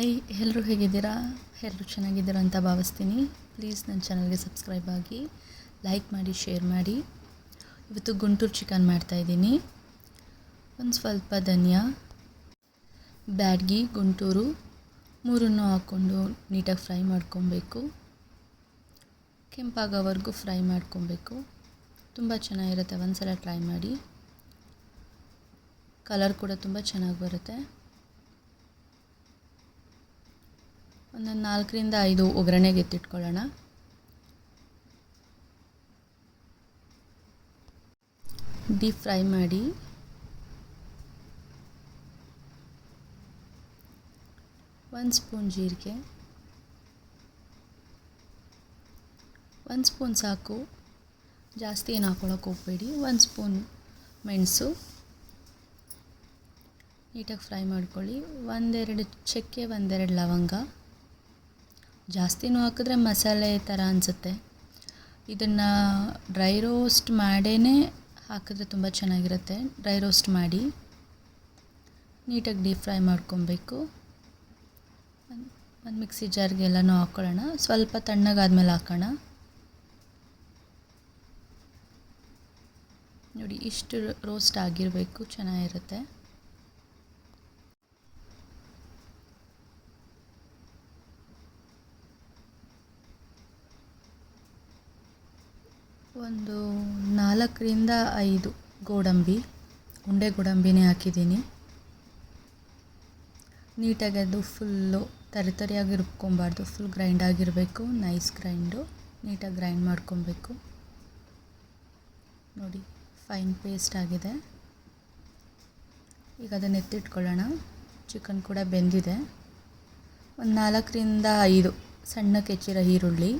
ಎಲ್ಲರೂ ಹೇಗಿದ್ದೀರಾ? ಎಲ್ಲರೂ ಚೆನ್ನಾಗಿದ್ದೀರಾ ಅಂತ ಭಾವಿಸ್ತೀನಿ. ಪ್ಲೀಸ್ ನನ್ನ ಚಾನಲ್ಗೆ ಸಬ್ಸ್ಕ್ರೈಬ್ ಆಗಿ, ಲೈಕ್ ಮಾಡಿ, ಶೇರ್ ಮಾಡಿ. ಇವತ್ತು ಗುಂಟೂರು ಚಿಕನ್ ಮಾಡ್ತಾಯಿದ್ದೀನಿ ಒಂದು ಸ್ವಲ್ಪ ಧನಿಯಾ ಬ್ಯಾಡ್ಗಿ ಗುಂಟೂರು, ಮೂರನ್ನು ಹಾಕ್ಕೊಂಡು ನೀಟಾಗಿ ಫ್ರೈ ಮಾಡ್ಕೊಬೇಕು. ಕೆಂಪಾಗೋವರೆಗೂ ಫ್ರೈ ಮಾಡ್ಕೊಬೇಕು. ತುಂಬ ಚೆನ್ನಾಗಿರುತ್ತೆ ಒಂದು ಸಲ ಟ್ರೈ ಮಾಡಿ. ಕಲರ್ ಕೂಡ ತುಂಬ ಚೆನ್ನಾಗಿ ಬರುತ್ತೆ. ಒಂದೊಂದು ನಾಲ್ಕರಿಂದ ಐದು ಒಗ್ಗರಣೆಗೆ ಎತ್ತಿಟ್ಕೊಳ್ಳೋಣ. ಡೀಪ್ ಫ್ರೈ ಮಾಡಿ. ಒಂದು ಸ್ಪೂನ್ ಜೀರಿಗೆ. ಒಂದು ಸ್ಪೂನ್ ಸಾಕು. ಜಾಸ್ತಿ ಏನು ಹಾಕ್ಕೊಳಕ್ಕೆ ಹೋಗಬೇಡಿ. ಒಂದು ಸ್ಪೂನ್ ಮೆಣಸು. ನೀಟಾಗಿ ಫ್ರೈ ಮಾಡ್ಕೊಳ್ಳಿ. ಒಂದೆರಡು ಚಕ್ಕೆ, ಒಂದೆರಡು ಲವಂಗ. ಜಾಸ್ತಿನೂ ಹಾಕಿದ್ರೆ ಮಸಾಲೆ ಥರ ಅನಿಸುತ್ತೆ. ಇದನ್ನು ಡ್ರೈ ರೋಸ್ಟ್ ಮಾಡೇ ಹಾಕಿದ್ರೆ ತುಂಬ ಚೆನ್ನಾಗಿರುತ್ತೆ. ಡ್ರೈ ರೋಸ್ಟ್ ಮಾಡಿ ನೀಟಾಗಿ ಡೀಪ್ ಫ್ರೈ ಮಾಡ್ಕೊಬೇಕು. ಒಂದು ಮಿಕ್ಸಿ ಜಾರ್ಗೆ ಎಲ್ಲನೂ ಹಾಕ್ಕೊಳ್ಳೋಣ ಸ್ವಲ್ಪ ತಣ್ಣಗಾದ್ಮೇಲೆ ಹಾಕೋಣ. ನೋಡಿ ಇಷ್ಟು ರೋಸ್ಟ್ ಆಗಿರಬೇಕು, ಚೆನ್ನಾಗಿರುತ್ತೆ. ಒಂದು ನಾಲ್ಕರಿಂದ ಐದು ಗೋಡಂಬಿ, ಉಂಡೆ ಗೋಡಂಬಿನೇ ಹಾಕಿದ್ದೀನಿ. ನೀಟಾಗಿ ಅದು ಫುಲ್ಲು ತರಿ ತರಿಯಾಗಿ ರುಬ್ಕೊಬಾರ್ದು, ಫುಲ್ ಗ್ರೈಂಡ್ ಆಗಿರಬೇಕು, ನೈಸ್ ಗ್ರೈಂಡು, ನೀಟಾಗಿ ಗ್ರೈಂಡ್ ಮಾಡ್ಕೊಬೇಕು. ನೋಡಿ, ಫೈನ್ ಪೇಸ್ಟ್ ಆಗಿದೆ. ಈಗ ಅದನ್ನು ಎತ್ತಿಟ್ಕೊಳ್ಳೋಣ. ಚಿಕನ್ ಕೂಡ ಬೆಂದಿದೆ. ಒಂದು ನಾಲ್ಕರಿಂದ ಐದು ಸಣ್ಣಕ್ಕೆ ಹೆಚ್ಚಿರೋ ಈರುಳ್ಳಿ.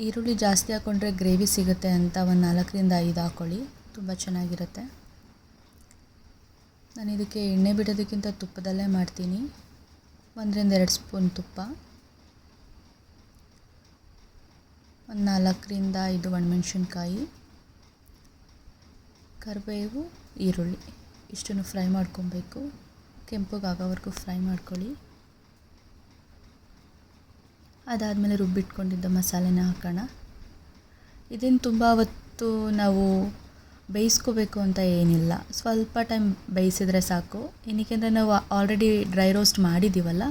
ಈರುಳ್ಳಿ ಜಾಸ್ತಿ ಹಾಕ್ಕೊಂಡ್ರೆ ಗ್ರೇವಿ ಸಿಗುತ್ತೆ ಅಂತ ಒಂದು ನಾಲ್ಕರಿಂದ ಐದು ಹಾಕ್ಕೊಳ್ಳಿ ತುಂಬ ಚೆನ್ನಾಗಿರುತ್ತೆ. ನಾನು ಇದಕ್ಕೆ ಎಣ್ಣೆ ಬಿಡೋದಕ್ಕಿಂತ ತುಪ್ಪದಲ್ಲೇ ಮಾಡ್ತೀನಿ. ಒಂದರಿಂದ ಎರಡು ಸ್ಪೂನ್ ತುಪ್ಪ. ಒಂದು ನಾಲ್ಕರಿಂದ ಐದು ಒಣಮೆಣ್ಸಿನ್ಕಾಯಿ. ಕರಿಬೇವು, ಈರುಳ್ಳಿ. ಇಷ್ಟನ್ನು ಫ್ರೈ ಮಾಡ್ಕೊಬೇಕು. ಕೆಂಪಗಾಗೋವರೆಗೂ ಫ್ರೈ ಮಾಡ್ಕೊಳ್ಳಿ. ಅದಾದಮೇಲೆ ರುಬ್ಬಿಟ್ಕೊಂಡಿದ್ದ ಮಸಾಲೆನ ಹಾಕೋಣ. ಇದನ್ನು ತುಂಬ ಹೊತ್ತು ನಾವು ಬೇಯಿಸ್ಕೋಬೇಕು ಅಂತ ಏನಿಲ್ಲ. ಸ್ವಲ್ಪ ಟೈಮ್ ಬೇಯಿಸಿದ್ರೆ ಸಾಕು. ಏನಕ್ಕೆ ಅಂದರೆ ನಾವು ಆಲ್ರೆಡಿ ಡ್ರೈ ರೋಸ್ಟ್ ಮಾಡಿದ್ದೀವಲ್ಲ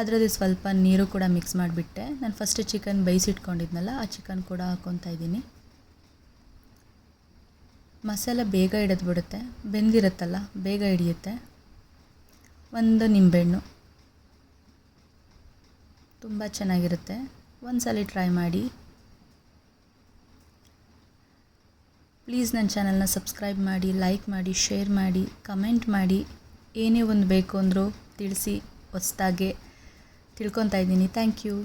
ಅದರಲ್ಲಿ ಸ್ವಲ್ಪ ನೀರು ಕೂಡ ಮಿಕ್ಸ್ ಮಾಡಿಬಿಟ್ಟೆ. ನಾನು ಫಸ್ಟ್ ಚಿಕನ್ ಬೇಯಿಸಿಟ್ಕೊಂಡಿದ್ನಲ್ಲ, ಆ ಚಿಕನ್ ಕೂಡ ಹಾಕ್ಕೊತಾ ಇದ್ದೀನಿ. ಮಸಾಲೆ ಬೇಗ ಹಿಡಿದ್ಬಿಡುತ್ತೆ. ಬೆಂದಿರುತ್ತಲ್ಲ, ಬೇಗ ಹಿಡಿಯುತ್ತೆ. ಒಂದು ನಿಂಬೆಹಣ್ಣು. ತುಂಬ ಚೆನ್ನಾಗಿರುತ್ತೆ. ಒಂದು ಸಲ ಟ್ರೈ ಮಾಡಿ. ಪ್ಲೀಸ್ ನನ್ನ ಚಾನಲ್ನ ಸಬ್ಸ್ಕ್ರೈಬ್ ಮಾಡಿ, ಲೈಕ್ ಮಾಡಿ, ಶೇರ್ ಮಾಡಿ, ಕಮೆಂಟ್ ಮಾಡಿ. ಏನೇ ಒಂದು ಬೇಕು ಅಂದರೂ ತಿಳಿಸಿ, ಹೊಸ್ದಾಗೆ ತಿಳ್ಕೊತಾ ಇದ್ದೀನಿ. Thank you.